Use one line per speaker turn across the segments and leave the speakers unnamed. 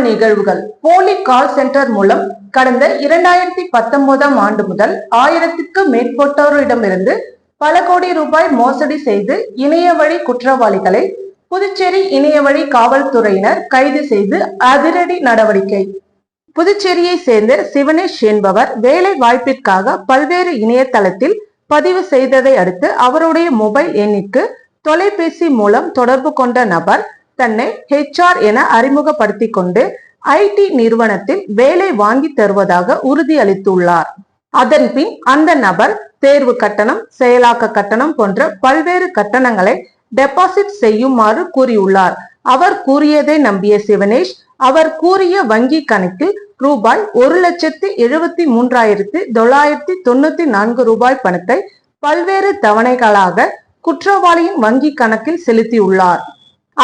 நிகழ்வுகள். போலி call centre மூலம் கடந்த இரண்டாயிரத்தி பத்தொன்பதாம் ஆண்டு முதல் ஆயிரத்துக்கு மேற்பட்டோரிடமிருந்து பல கோடி ரூபாய் மோசடி செய்து இணைய வழி குற்றவாளிகளை புதுச்சேரி இணைய வழி காவல்துறையினர் கைது செய்து அதிரடி நடவடிக்கை. புதுச்சேரியை சேர்ந்த சிவனேஷ் என்பவர் வேலை வாய்ப்பிற்காக பல்வேறு இணையதளத்தில் பதிவு செய்ததை அடுத்து அவருடைய மொபைல் எண்ணிற்கு தொலைபேசி மூலம் தொடர்பு கொண்ட நபர் தன்னை ஹெச்ஆர் என அறிமுகப்படுத்திக் கொண்டு ஐடி நிறுவனத்தில் வேலை வாங்கி தருவதாக உறுதியளித்துள்ளார். அதன் பின் அந்த நபர் தேர்வு கட்டணம் செயலாக்க கட்டணம் போன்ற பல்வேறு கட்டணங்களை டெபாசிட் செய்யுமாறு கூறியுள்ளார். அவர் கூறியதை நம்பிய சிவனேஷ் அவர் கூறிய வங்கி கணக்கில் ரூபாய் ஒரு லட்சத்தி எழுபத்தி மூன்றாயிரத்தி தொள்ளாயிரத்தி தொண்ணூத்தி நான்கு ரூபாய் பணத்தை பல்வேறு தவணைகளாக குற்றவாளியின் வங்கி கணக்கில் செலுத்தியுள்ளார்.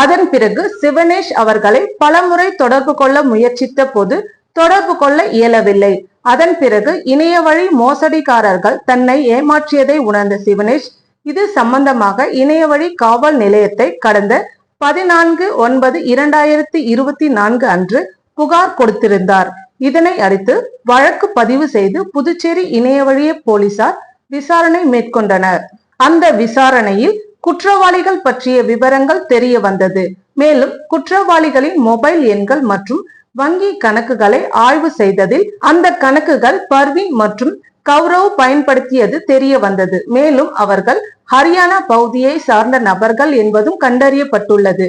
அதன் பிறகு சிவனேஷ் அவர்களை பலமுறை தொடர்பு கொள்ள முயற்சித்த போது தொடர்பு கொள்ள இயலவில்லை. அதன் பிறகு இணைய வழி மோசடிக்காரர்கள் தன்னை ஏமாற்றியதை உணர்ந்த சிவனேஷ் இது சம்பந்தமாக இணைய வழி காவல் நிலையத்தை கடந்த பதினான்கு ஒன்பது இரண்டாயிரத்தி இருபத்தி நான்கு அன்று புகார் கொடுத்திருந்தார். இதனை அடுத்து வழக்கு பதிவு செய்து புதுச்சேரி இணைய வழிய போலீசார் விசாரணை மேற்கொண்டனர். அந்த விசாரணையில் குற்றவாளிகள் பற்றிய விவரங்கள் தெரிய வந்தது. மேலும் குற்றவாளிகளின் மொபைல் எண்கள் மற்றும் வங்கி கணக்குகளை ஆய்வு செய்ததில் அந்த கணக்குகள் பர்வீன் மற்றும் கௌரவ் பயன்படுத்தியது தெரிய வந்தது. மேலும் அவர்கள் ஹரியானா பகுதியை சார்ந்த நபர்கள் என்பதும் கண்டறியப்பட்டுள்ளது.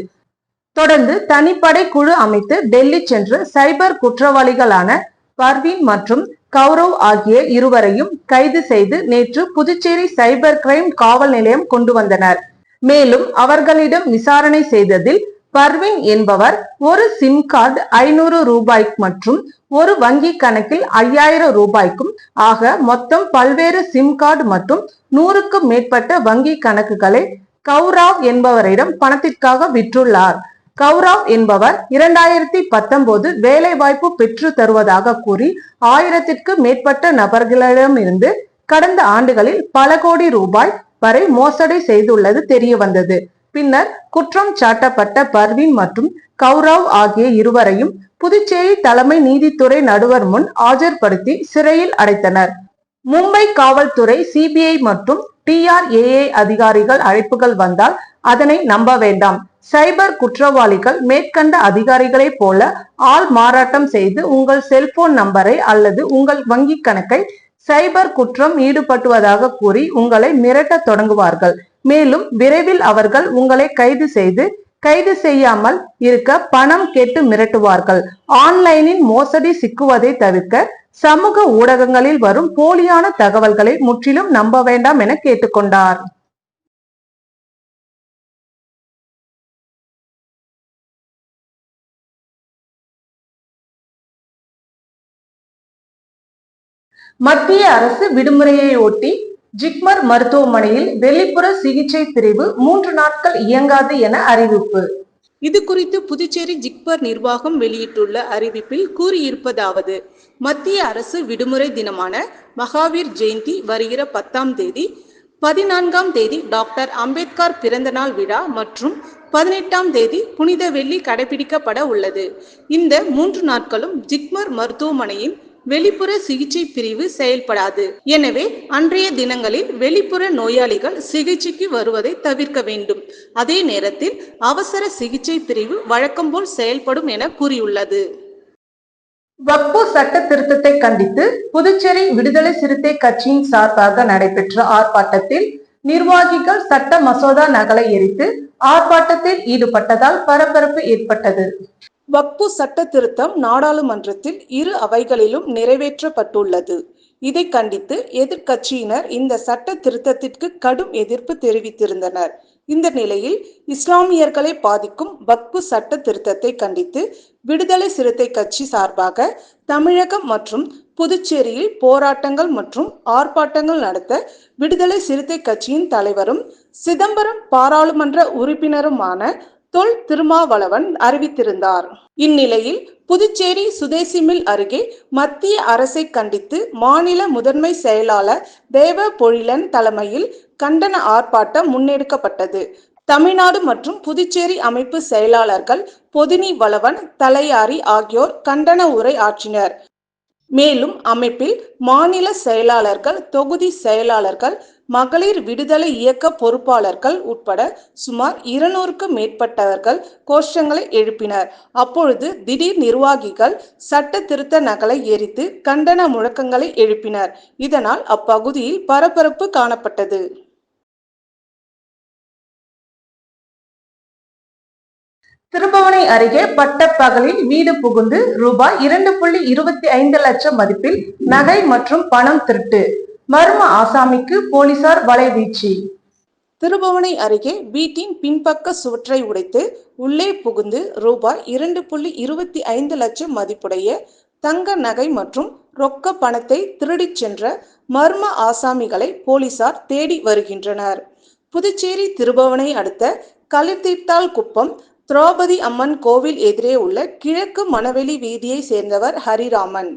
தொடர்ந்து தனிப்படை குழு அமைத்து டெல்லி சென்று சைபர் குற்றவாளிகளான பர்வீன் மற்றும் கௌரவ் ஆகிய இருவரையும் கைது செய்து நேற்று புதுச்சேரி சைபர் கிரைம் காவல் நிலையம் கொண்டு வந்தனர். மேலும் அவர்களிடம் விசாரணை செய்ததில் பர்வின் என்பவர் ஒரு சிம் கார்டு ஐநூறு ரூபாய் மற்றும் ஒரு வங்கி கணக்கில் ஐயாயிரம் ரூபாய்க்கும் ஆக மொத்தம் பல்வேறு சிம் கார்டு மற்றும் நூறுக்கும் மேற்பட்ட வங்கி கணக்குகளை கௌராவ் என்பவரிடம் பணத்திற்காக விற்றுள்ளார். கௌரவ் என்பவர் இரண்டாயிரத்தி பத்தொன்பது வேலை வாய்ப்பு பெற்று தருவதாக கூறி ஆயிரத்திற்கு மேற்பட்ட நபர்களிடமிருந்து கடந்த ஆண்டுகளில் பல கோடி ரூபாய் வரை மோசடி செய்துள்ளது தெரிய வந்தது பின்னர் குற்றம் சாட்டப்பட்ட பர்வீன் மற்றும் கௌரவ் ஆகிய இருவரையும் புதுச்சேரி தலைமை நீதித்துறை நடுவர் முன் ஆஜர்படுத்தி சிறையில் அடைத்தனர். மும்பை காவல்துறை சிபிஐ மற்றும் டிஆர்ஏஏ அதிகாரிகள் அழைப்புகள் வந்தால் அதனை நம்ப வேண்டாம். சைபர் குற்றவாளிகள் மேற்கண்ட அதிகாரிகளைப் போல ஆள் மாறாட்டம் செய்து உங்கள் செல்போன் நம்பரை அல்லது உங்கள் வங்கி கணக்கை சைபர் குற்றம் ஈடுபட்டுவதாக கூறி உங்களை மிரட்டத் தொடங்குவார்கள். மேலும் விரைவில் அவர்கள் உங்களை கைது செய்து கைது செய்யாமல் இருக்க பணம் கேட்டு மிரட்டுவார்கள். ஆன்லைனில் மோசடி சிக்குவதை தவிர்க்க சமூக ஊடகங்களில் வரும் போலியான தகவல்களை முற்றிலும் நம்ப வேண்டாம் என கேட்டுக்கொண்டார். மத்திய அரசு விடுமுறையை ஒட்டி ஜிப்மர் மருத்துவமனையில் வெளிப்புற சிகிச்சை பிரிவு மூன்று நாட்கள் இயங்காது என அறிவிப்பு.
இது குறித்து புதுச்சேரி ஜிக்மர் நிர்வாகம் வெளியிட்டுள்ள அறிவிப்பில் கூறியிருப்பதாவது மத்திய அரசு விடுமுறை தினமான மகாவீர் ஜெயந்தி வருகிற பத்தாம் தேதி பதினான்காம் தேதி டாக்டர் அம்பேத்கர் பிறந்தநாள் விழா மற்றும் பதினெட்டாம் தேதி புனித வெள்ளி கடைபிடிக்கப்பட உள்ளது. இந்த மூன்று நாட்களும் ஜிக்மர் மருத்துவமனையின் வெளிப்புற சிகிச்சை பிரிவு செயல்படாது. எனவே அன்றைய தினங்களில் வெளிப்புற நோயாளிகள் சிகிச்சைக்கு வருவதை தவிர்க்க வேண்டும். அதே நேரத்தில் அவசர சிகிச்சை பிரிவு வழக்கம் போல் செயல்படும் என கூறியுள்ளது.
வக்பு சட்ட திருத்தத்தை கண்டித்து புதுச்சேரி விடுதலை சிறுத்தை கட்சியின் சார்பாக நடைபெற்ற ஆர்ப்பாட்டத்தில் நிர்வாகிகள் சட்ட மசோதா நகலை எரித்து ஆர்ப்பாட்டத்தில் ஈடுபட்டதால் பரபரப்பு ஏற்பட்டது.
வக்பு சட்ட திருத்தம் நாடாளுமன்றத்தில் இரு அவைகளிலும் நிறைவேற்றப்பட்டுள்ளது. இதை கண்டித்து எதிர்க்கட்சியினர் இந்த சட்ட திருத்தத்திற்கு கடும் எதிர்ப்பு தெரிவித்திருந்தனர். இந்த நிலையில் இஸ்லாமியர்களை பாதிக்கும் வக்பு சட்ட திருத்தத்தை கண்டித்து விடுதலை சிறுத்தை கட்சி சார்பாக தமிழகம் மற்றும் புதுச்சேரியில் போராட்டங்கள் மற்றும் ஆர்ப்பாட்டங்கள் நடத்த விடுதலை சிறுத்தை கட்சியின் தலைவரும் சிதம்பரம் பாராளுமன்ற உறுப்பினருமான தொல் திருமாவளவன் அறிவித்திருந்தார். இந்நிலையில் புதுச்சேரி சுதேசிமில் அருகே மத்திய அரசை கண்டித்து மாநில முதன்மை செயலாளர் தேவ பொழிலன் தலைமையில் கண்டன ஆர்ப்பாட்டம் முன்னெடுக்கப்பட்டது.
தமிழ்நாடு மற்றும் புதுச்சேரி அமைப்பு செயலாளர்கள் பொதினி வளவன் தலையாரி ஆகியோர் கண்டன உரை ஆற்றினர். மேலும் அமைப்பில் மாநில செயலாளர்கள் தொகுதி செயலாளர்கள் மகளிர் விடுதலை இயக்க பொறுப்பாளர்கள் உட்பட சுமார் இருநூறுக்கும் மேற்பட்டவர்கள் கோஷங்களை எழுப்பினர். அப்பொழுது திடீர் நிர்வாகிகள் சட்ட திருத்த நகலை எரித்து கண்டன முழக்கங்களை எழுப்பினர். இதனால் அப்பகுதியில் பரபரப்பு காணப்பட்டது.
திருபவனை அருகே பட்டப்பகலில் வீடு புகுந்து ரூபாய் இரண்டு புள்ளி இருபத்தி ஐந்து லட்சம் மதிப்பில் நகை மற்றும் பணம் திருட்டு. மர்ம ஆசாமிக்கு போலீசார் வலைவீச்சு
திருபுவனை அருகே வீட்டின் பின்பக்க சுவற்றை உடைத்து உள்ளே புகுந்து ரூபாய் இரண்டு புள்ளி இருபத்தி ஐந்து லட்சம் மதிப்புடைய தங்க நகை மற்றும் ரொக்க பணத்தை திருடிச் சென்ற மர்ம ஆசாமிகளை போலீசார் தேடி வருகின்றனர். புதுச்சேரி திருபுவனை அடுத்த களித்தீர்த்தால் குப்பம் திரௌபதி அம்மன் கோவில் எதிரே உள்ள கிழக்கு மணவெளி வீதியை சேர்ந்தவர் ஹரிராமன்.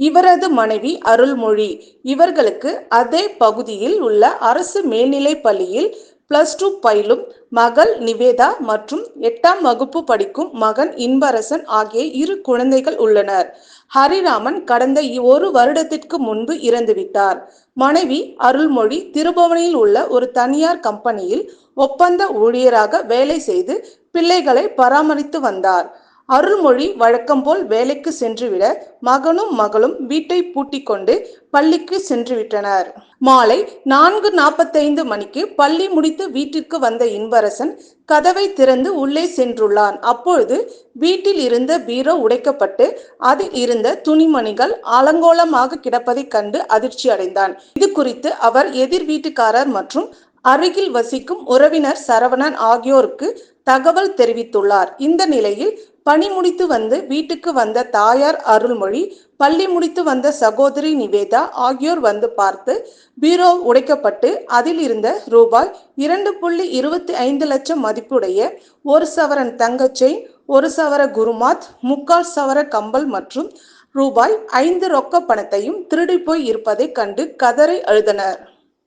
இவரது மனைவி அருள்மொழி. இவர்களுக்கு அதே பகுதியில் உள்ள அரசு மேல்நிலை பள்ளியில் பிளஸ் டூ பயிலும் மகள் நிவேதா மற்றும் எட்டாம் வகுப்பு படிக்கும் மகன் இன்பரசன் ஆகிய இரு குழந்தைகள் உள்ளனர். ஹரிராமன் கடந்த ஒரு வருடத்திற்கு முன்பு இறந்துவிட்டார். மனைவி அருள்மொழி திருபுவனையில் உள்ள ஒரு தனியார் கம்பெனியில் ஒப்பந்த ஊழியராக வேலை செய்து பிள்ளைகளை பராமரித்து வந்தார். அருள்மொழி வழக்கம் போல் வேலைக்கு சென்றுவிட மகனும் மகளும் வீட்டை பூட்டிக் கொண்டு பள்ளிக்கு சென்று விட்டனர் மாலை நான்கு நாற்பத்தைந்து மணிக்கு பள்ளி முடித்து வீட்டிற்கு வந்த இன்பரசன் கதவை திறந்து உள்ளே சென்றுள்ளான். அப்பொழுது வீட்டில் இருந்த பீரோ உடைக்கப்பட்டு அதில் இருந்த துணிமணிகள் அலங்கோலமாக கிடப்பதைக் கண்டு அதிர்ச்சி அடைந்தான். இது குறித்து அவர் எதிர் வீட்டுக்காரர் மற்றும் அருகில் வசிக்கும் உறவினர் சரவணன் ஆகியோருக்கு தகவல் தெரிவித்துள்ளார். இந்த நிலையில் பணி முடித்து வந்து வீட்டுக்கு வந்த தாயார் அருள்மொழி பள்ளி முடித்து வந்த சகோதரி நிவேதா ஆகியோர் வந்து பார்த்து பீரோ உடைக்கப்பட்டு அதில் இருந்த ரூபாய் இரண்டு புள்ளி இருபத்தி ஐந்து லட்சம் மதிப்புடைய ஒரு சவரன் தங்கச் செயின் ஒரு சவர குருமாத் முக்கால் சவர கம்பல் மற்றும் ரூபாய் ஐந்து ரொக்க பணத்தையும் திருடி போய் இருப்பதைக் கண்டு கதரை அழுதனர்.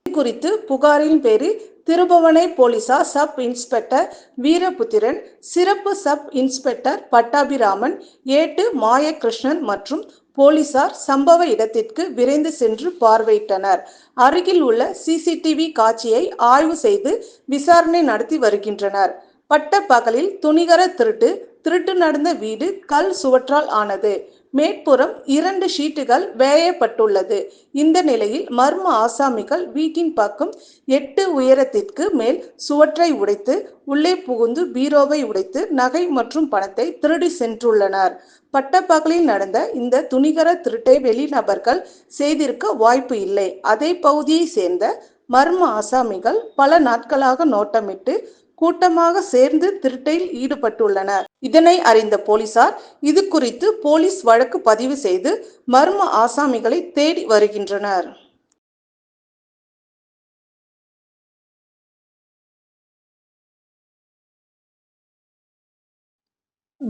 இது குறித்து புகாரின் பேரில் திருபுவனை போலீசார் சப் இன்ஸ்பெக்டர் வீரபுத்திரன் சிறப்பு சப் இன்ஸ்பெக்டர் பட்டாபிராமன் ஏட்டு மாயகிருஷ்ணன் மற்றும் போலீசார் சம்பவ இடத்திற்கு விரைந்து சென்று பார்வையிட்டனர். அருகில் உள்ள சிசிடிவி காட்சியை ஆய்வு செய்து விசாரணை நடத்தி வருகின்றனர். பட்ட பகலில் துணிகர திருட்டு திருட்டு நடந்த வீடு கல் சுவற்றால் ஆனது. மேற்புறம் இரண்டு ஷீட்டுகள் வேயப்பட்டுள்ளது. இந்த நிலையில் மர்ம ஆசாமிகள் வீட்டின் பக்கம் எட்டு உயரத்திற்கு மேல் சுவற்றை உடைத்து உள்ளே புகுந்து பீரோவை உடைத்து நகை மற்றும் பணத்தை திருடி சென்றுள்ளனர். பட்டப்பகலில் நடந்த இந்த துணிகர திருட்டை வெளிநபர்கள் செய்திருக்க வாய்ப்பு இல்லை. அதே பகுதியை சேர்ந்த மர்ம ஆசாமிகள் பல நாட்களாக நோட்டமிட்டு கூட்டமாக சேர்ந்து திருட்டில் ஈடுபட்டுள்ளனர். இதனை அறிந்த போலீசார் இது குறித்து போலீஸ் வழக்கு பதிவு செய்து மர்ம ஆசாமிகளை தேடி வருகின்றனர்.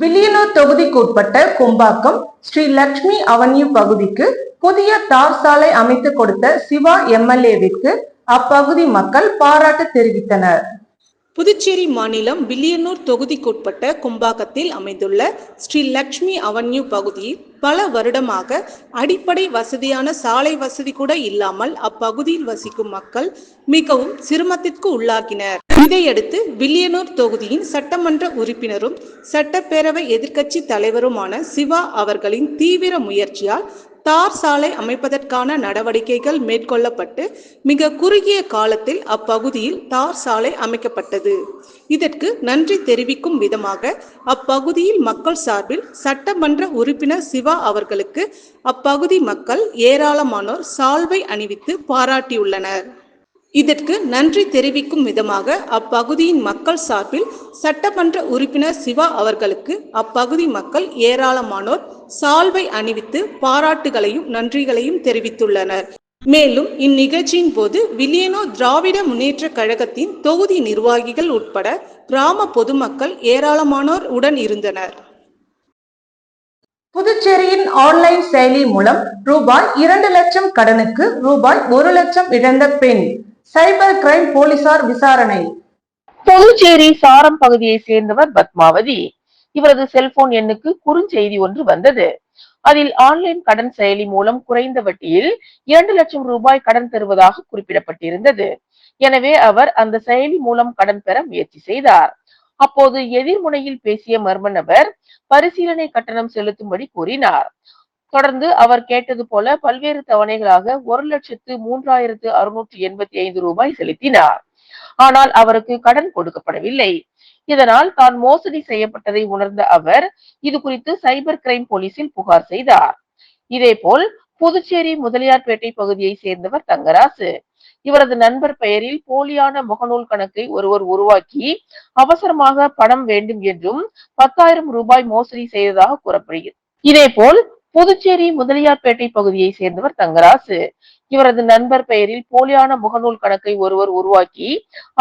வில்லியனூர் தொகுதிக்குட்பட்ட கும்பாக்கம் ஸ்ரீ லக்ஷ்மி அவென்யூ பகுதிக்கு புதிய தார் சாலை அமைத்து கொடுத்த சிவா எம்எல்ஏவிற்கு அப்பகுதி மக்கள் பாராட்டு தெரிவித்தனர்.
புதுச்சேரி மாநிலம் வில்லியனூர் தொகுதிக்குட்பட்ட கும்பாக்கத்தில் அமைந்துள்ள ஸ்ரீ லக்ஷ்மி அவென்யூ பகுதியில் பல வருடமாக அடிப்படை வசதியான சாலை வசதி கூட இல்லாமல் அப்பகுதியில் வசிக்கும் மக்கள் மிகவும் சிரமத்திற்கு உள்ளாகினர். இதையடுத்து வில்லியனூர் தொகுதியின் சட்டமன்ற உறுப்பினரும் சட்டப்பேரவை எதிர்க்கட்சி தலைவருமான சிவா அவர்களின் தீவிர முயற்சியால் தார் சாலை அமைப்பதற்கான நடவடிக்கைகள் மேற்கொள்ளப்பட்டு மிக குறுகிய காலத்தில் அப்பகுதியில் தார் சாலை அமைக்கப்பட்டது. இதற்கு நன்றி தெரிவிக்கும் விதமாக அப்பகுதியில் மக்கள் சார்பில் சட்டமன்ற உறுப்பினர் சிவா அவர்களுக்கு அப்பகுதி மக்கள் ஏராளமானோர் சால்வை அணிவித்து பாராட்டியுள்ளனர். இதற்கு நன்றி தெரிவிக்கும் விதமாக அப்பகுதியின் மக்கள் சார்பில் சட்டமன்ற உறுப்பினர் சிவா அவர்களுக்கு அப்பகுதி மக்கள் ஏராளமானோர் சால்வை அணிவித்து பாராட்டுகளையும் நன்றிகளையும் தெரிவித்துள்ளனர். மேலும் இந்நிகழ்ச்சியின் போது வில்லியனோ திராவிட முன்னேற்ற கழகத்தின் தொகுதி நிர்வாகிகள் உட்பட கிராம பொதுமக்கள் ஏராளமானோர் உடன் இருந்தனர்.
புதுச்சேரியின் ஆன்லைன் செயலி மூலம் ரூபாய் இரண்டு லட்சம் கடனுக்கு ரூபாய் ஒரு லட்சம் இழந்த பெண். சைபர் கிரைம் போலீசார் விசாரணை.
புதுச்சேரி சாரம் பகுதியை சேர்ந்தவர் பத்மாவதி. இவரது செல்போன் எண்ணுக்கு குறுஞ்செய்தி ஒன்று வந்தது. அதில் ஆன்லைன் கடன் செயலி மூலம் குறைந்த வட்டியில் இரண்டு லட்சம் ரூபாய் கடன் தருவதாக குறிப்பிடப்பட்டிருந்தது. எனவே அவர் அந்த செயலி மூலம் கடன் பெற முயற்சி செய்தார். அப்போது எதிர்முனையில் பேசிய மர்ம நபர் பரிசீலனை கட்டணம் செலுத்தும்படி கூறினார். தொடர்ந்து அவர் கேட்டது போல பல்வேறு தவணைகளாக ஒரு லட்சத்து மூன்றாயிரத்து அறுநூற்று எண்பத்தி ஐந்து ரூபாய் செலுத்தினார். ஆனால் அவருக்கு கடன் கொடுக்கப்படவில்லை. இதனால் தான் மோசடி செய்யப்பட்டதை உணர்ந்த அவர் இது குறித்து சைபர் கிரைம் போலீசில் புகார் செய்தார். இதேபோல் புதுச்சேரி முதலியார்பேட்டை பகுதியை சேர்ந்தவர் தங்கராசு. இவரது நண்பர் பெயரில் போலியான முகநூல் கணக்கை ஒருவர் உருவாக்கி அவசரமாக பணம் வேண்டும் என்றும் பத்தாயிரம் ரூபாய் மோசடி செய்ததாக கூறப்படுகிறது. இதேபோல் புதுச்சேரி முதலியார்பேட்டை பகுதியை சேர்ந்தவர் தங்கராசு. இவரது நண்பர் பெயரில் போலியான முகநூல் கணக்கை ஒருவர் உருவாக்கி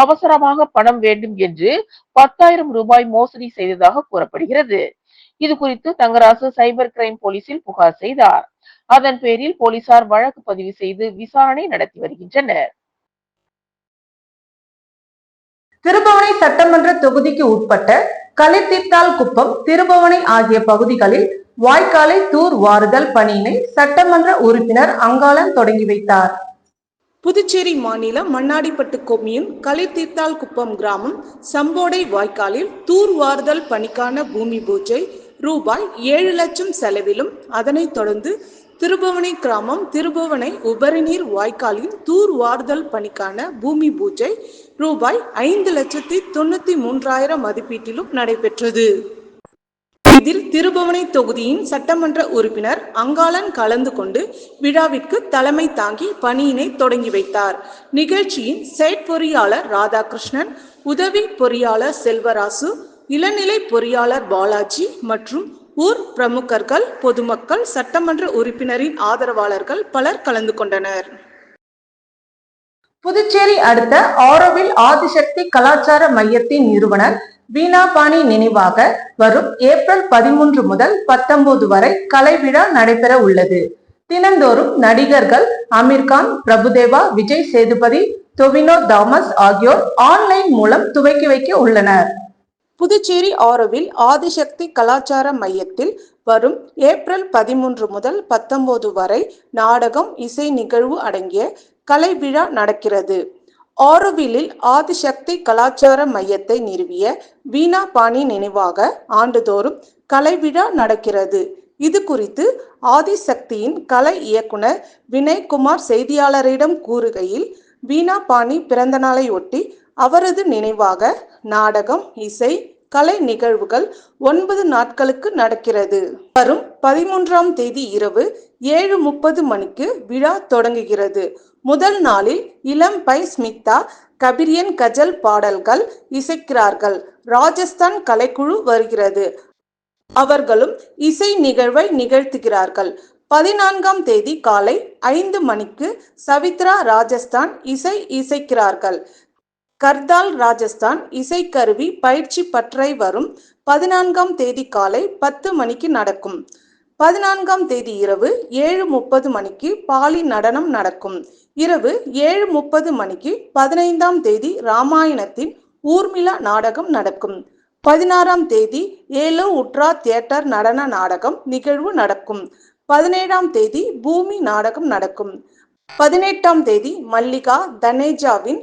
அவசரமாக பணம் வேண்டும் என்று பத்தாயிரம் ரூபாய் மோசடி செய்ததாக கூறப்படுகிறது. இது குறித்து தங்கராசு சைபர் கிரைம் போலீசில் புகார் செய்தார். அதன் பேரில் போலீசார் வழக்கு பதிவு செய்து விசாரணை நடத்தி வருகின்றனர்.
திருபவனை சட்டமன்ற தொகுதிக்கு உட்பட்ட கலித்தீர்த்தால் குப்பம் திருபவனை ஆகிய பகுதிகளில் வாய்க்காலை தூர் வாருதல் பணியினை சட்டமன்ற உறுப்பினர் அங்காளன் தொடங்கி வைத்தார்.
புதுச்சேரி மாநிலம் மண்ணாடிப்பட்டு கொம்யூன் களித்தீர்த்தால் குப்பம் கிராமம் சம்போடை வாய்க்காலில் தூர்வாறுதல் பணிக்கான பூமி பூஜை ரூபாய் ஏழு லட்சம் செலவிலும் அதனைத் தொடர்ந்து திருபுவனை கிராமம் திருபுவனை உபரிநீர் வாய்க்காலில் தூர்வாறுதல் பணிக்கான பூமி பூஜை ரூபாய் ஐந்து லட்சத்தி தொண்ணூத்தி மூன்றாயிரம் மதிப்பீட்டிலும் நடைபெற்றது. இதில் திருபுவனை தொகுதியின் சட்டமன்ற உறுப்பினர் அங்காளன் கலந்து கொண்டு விழாவிற்கு தலைமை தாங்கி பணியினை தொடங்கி வைத்தார். நிகழ்ச்சியின் செயற்பொறியாளர் ராதாகிருஷ்ணன் உதவி பொறியாளர் செல்வராசு இளநிலை பொறியாளர் பாலாஜி மற்றும் ஊர் பிரமுகர்கள் பொதுமக்கள் சட்டமன்ற உறுப்பினரின் ஆதரவாளர்கள் பலர் கலந்து கொண்டனர்.
புதுச்சேரி அடுத்த ஆரோவில் ஆதிசக்தி கலாச்சார மையத்தின் நிறுவனர் வீணாபாணி நினைவாக வரும் ஏப்ரல் பதிமூன்று முதல் பத்தொன்பது வரை கலை விழா நடைபெற உள்ளது. தினந்தோறும் நடிகர்கள் அமீர்கான் பிரபுதேவா விஜய் சேதுபதி டொவினோ தாமஸ் ஆகியோர் ஆன்லைன் மூலம் துவக்கி வைக்க உள்ளனர்.
புதுச்சேரி ஆரோவில் ஆதிசக்தி கலாச்சார மையத்தில் வரும் ஏப்ரல் பதிமூன்று முதல் பத்தொன்பது வரை நாடகம் இசை நிகழ்வு அடங்கிய கலை விழா நடக்கிறது. ஆரோவிலில் ஆதிசக்தி கலாச்சார மையத்தை நிறுவிய வீணா பாணி நினைவாக ஆண்டுதோறும் கலை விழா நடக்கிறது. இது குறித்து ஆதிசக்தியின் கலை இயக்குனர் வினய்குமார் செய்தியாளரிடம் கூறுகையில் வீணா பாணி பிறந்த நாளையொட்டி அவரது நினைவாக நாடகம் இசை கலை நிகழ்வுகள் ஒன்பது நாட்களுக்கு நடக்கிறது. வரும் பதிமூன்றாம் தேதி இரவு ஏழு முப்பது மணிக்கு விழா தொடங்குகிறது. முதல் நாளில் இளம் பை ஸ்மிதா கபிரியன் கஜல் பாடல்கள் இசைக்கிறார்கள். ராஜஸ்தான் கலைக்குழு வருகிறது. அவர்களும் இசை நிகழ்வை நிகழ்த்துகிறார்கள். பதினான்காம் தேதி காலை ஐந்து மணிக்கு சவித்ரா ராஜஸ்தான் இசை இசைக்கிறார்கள். கர்தால் ராஜஸ்தான் இசைக்கருவி பயிற்சி பற்றை வரும் பதினான்காம் தேதி காலை பத்து மணிக்கு நடக்கும். பதினான்காம் தேதி இரவு ஏழு முப்பது மணிக்கு பாலி நடனம் நடக்கும். இரவு ஏழு முப்பது மணிக்கு பதினைந்தாம் தேதி ராமாயணத்தின் ஊர்மிளா நாடகம் நடக்கும். பதினாறாம் தேதி ஏலோ உட்ரா தியேட்டர் நடன நாடகம் நிகழ்வு நடக்கும். பதினேழாம் தேதி பூமி நாடகம் நடக்கும். பதினெட்டாம் தேதி Mallika தனேஜாவின்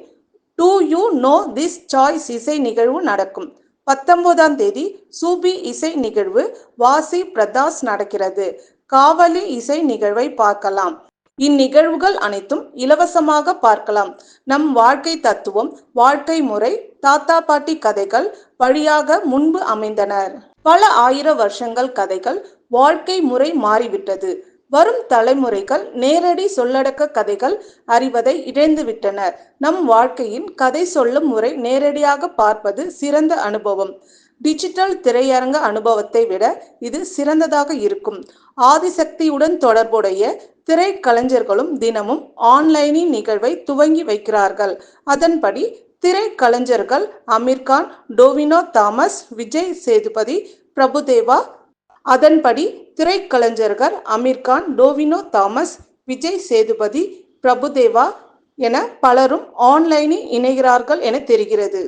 do you know this choice இசை நிகழ்வு நடக்கும்? பத்தொன்பதாம் தேதி சூபி இசை நிகழ்வு வாசி பிரதாஸ் நடக்கிறது. காவலி இசை நிகழ்வை பார்க்கலாம். இந்நிகழ்வுகள் அனைத்தும் இலவசமாக பார்க்கலாம். நம் வாழ்க்கை தத்துவம் வாழ்க்கை முறை தாத்தா பாட்டி கதைகள் வழியாக முன்பு அமைந்தனர் பல ஆயிர வருஷங்கள் கதைகள் வாழ்க்கை முறை மாறிவிட்டது. வரும் தலைமுறைகள் நேரடி சொல்லடக்க கதைகள் அறிவதை இழந்துவிட்டனர். நம் வாழ்க்கையின் கதை சொல்லும் முறை நேரடியாக பார்ப்பது சிறந்த அனுபவம். டிஜிட்டல் திரையரங்க அனுபவத்தை விட இது சிறந்ததாக இருக்கும். ஆதிசக்தியுடன் தொடர்புடைய திரைக்கலைஞர்களும் தினமும் ஆன்லைனின் நிகழ்வை துவங்கி வைக்கிறார்கள். அதன்படி திரைக்கலைஞர்கள் அமீர்கான் டோவினோ தாமஸ் விஜய் சேதுபதி பிரபுதேவா அதன்படி திரைக்கலைஞர்கள் அமீர்கான் டோவினோ தாமஸ் விஜய் சேதுபதி பிரபுதேவா என பலரும் ஆன்லைனில் இணைகிறார்கள் என தெரிகிறது.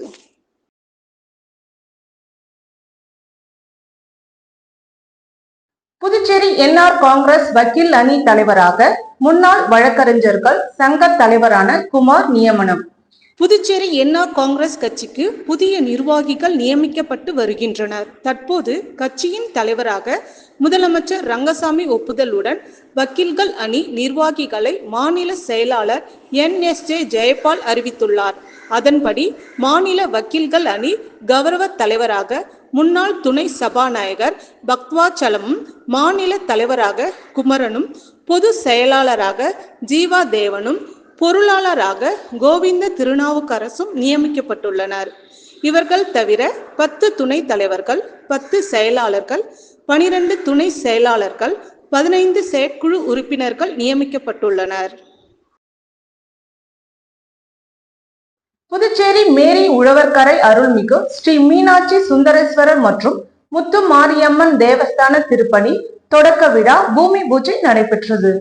புதுச்சேரி என்ஆர் காங்கிரஸ் வக்கீல் அணி தலைவராக முன்னாள் வழக்கறிஞர்கள் சங்க தலைவரான குமார் நியமனம்.
புதுச்சேரி என்ஆர் காங்கிரஸ் கட்சிக்கு புதிய நிர்வாகிகள் நியமிக்கப்பட்டு வருகின்றனர். தற்போது கட்சியின் தலைவராக முதலமைச்சர் ரங்கசாமி ஒப்புதலுடன் வக்கீல்கள் அணி நிர்வாகிகளை மாநில செயலாளர் என். எஸ். ஜே. ஜெயபால் அறிவித்துள்ளார். அதன்படி மாநில வக்கீல்கள் அணி கௌரவ தலைவராக முன்னாள் துணை சபாநாயகர் பக்வாச்சலமும் மாநில தலைவராக குமரனும் பொது செயலாளராக ஜீவா தேவனும் பொருளாளராக கோவிந்த திருநாவுக்கரசும் நியமிக்கப்பட்டுள்ளனர். இவர்கள் தவிர பத்து துணை தலைவர்கள் பத்து செயலாளர்கள் பனிரெண்டு துணை செயலாளர்கள் பதினைந்து செயற்குழு உறுப்பினர்கள் நியமிக்கப்பட்டுள்ளனர்.
புதுச்சேரி மேரி உழவர்கரை அருள்மிகு ஸ்ரீ மீனாட்சி சுந்தரேஸ்வரர் மற்றும் முத்து மாரியம்மன் தேவஸ்தான திருப்பணி தொடக்க விழா பூமி பூஜை நடைபெற்றது.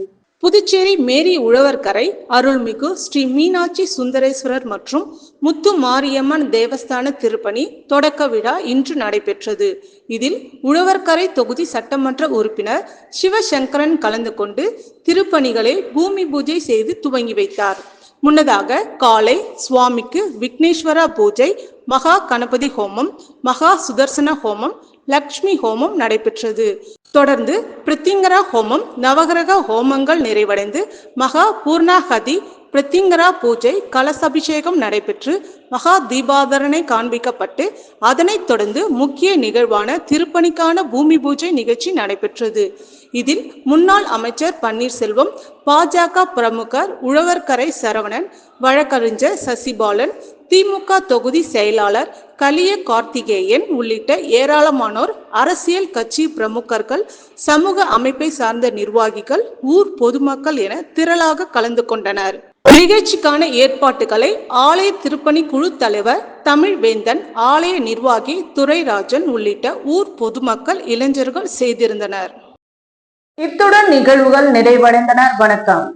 புதுச்சேரி மேரி உழவர்கரை அருள்மிகு ஸ்ரீ மீனாட்சி சுந்தரேஸ்வரர் மற்றும் முத்து மாரியம்மன் தேவஸ்தான திருப்பணி தொடக்க விழா இன்று நடைபெற்றது. இதில் உழவர்கரை தொகுதி சட்டமன்ற உறுப்பினர் சிவசங்கரன் கலந்து கொண்டு திருப்பணிகளை பூமி பூஜை செய்து துவங்கி வைத்தார். முன்னதாக காலை சுவாமிக்கு விக்னேஸ்வரா பூஜை மகா கணபதி ஹோமம் மகா சுதர்சன ஹோமம் லக்ஷ்மி ஹோமம் நடைபெற்றது. தொடர்ந்து பிரித்திங்கரா ஹோமம் நவகிரக ஹோமங்கள் நிறைவடைந்து மகா பூர்ணாகதி பிரித்திங்கரா பூஜை கலசபிஷேகம் நடைபெற்று மகா தீபாதரனை காண்பிக்கப்பட்டு அதனைத் தொடர்ந்து முக்கிய நிகழ்வான திருப்பணிக்கான பூமி பூஜை நிகழ்ச்சி நடைபெற்றது. இதில் முன்னாள் அமைச்சர் பன்னீர்செல்வம் பாஜக பிரமுகர் உழவர்கரை சரவணன் வழக்கறிஞர் சசிபாலன் திமுக தொகுதி செயலாளர் கலிய கார்த்திகேயன் உள்ளிட்ட ஏராளமானோர் அரசியல் கட்சி பிரமுகர்கள் சமூக அமைப்பை சார்ந்த நிர்வாகிகள் ஊர் பொதுமக்கள் என திரளாக கலந்து கொண்டனர். நிகழ்ச்சிக்கான ஏற்பாட்டுகளை ஆலய திருப்பணி குழு தலைவர் தமிழ்வேந்தன் ஆலய நிர்வாகி துரைராஜன் உள்ளிட்ட ஊர் பொதுமக்கள் இளைஞர்கள் செய்திருந்தனர்.
இத்துடன் நிகழ்வுகள் நிறைவடைந்தனர் வணக்கம்.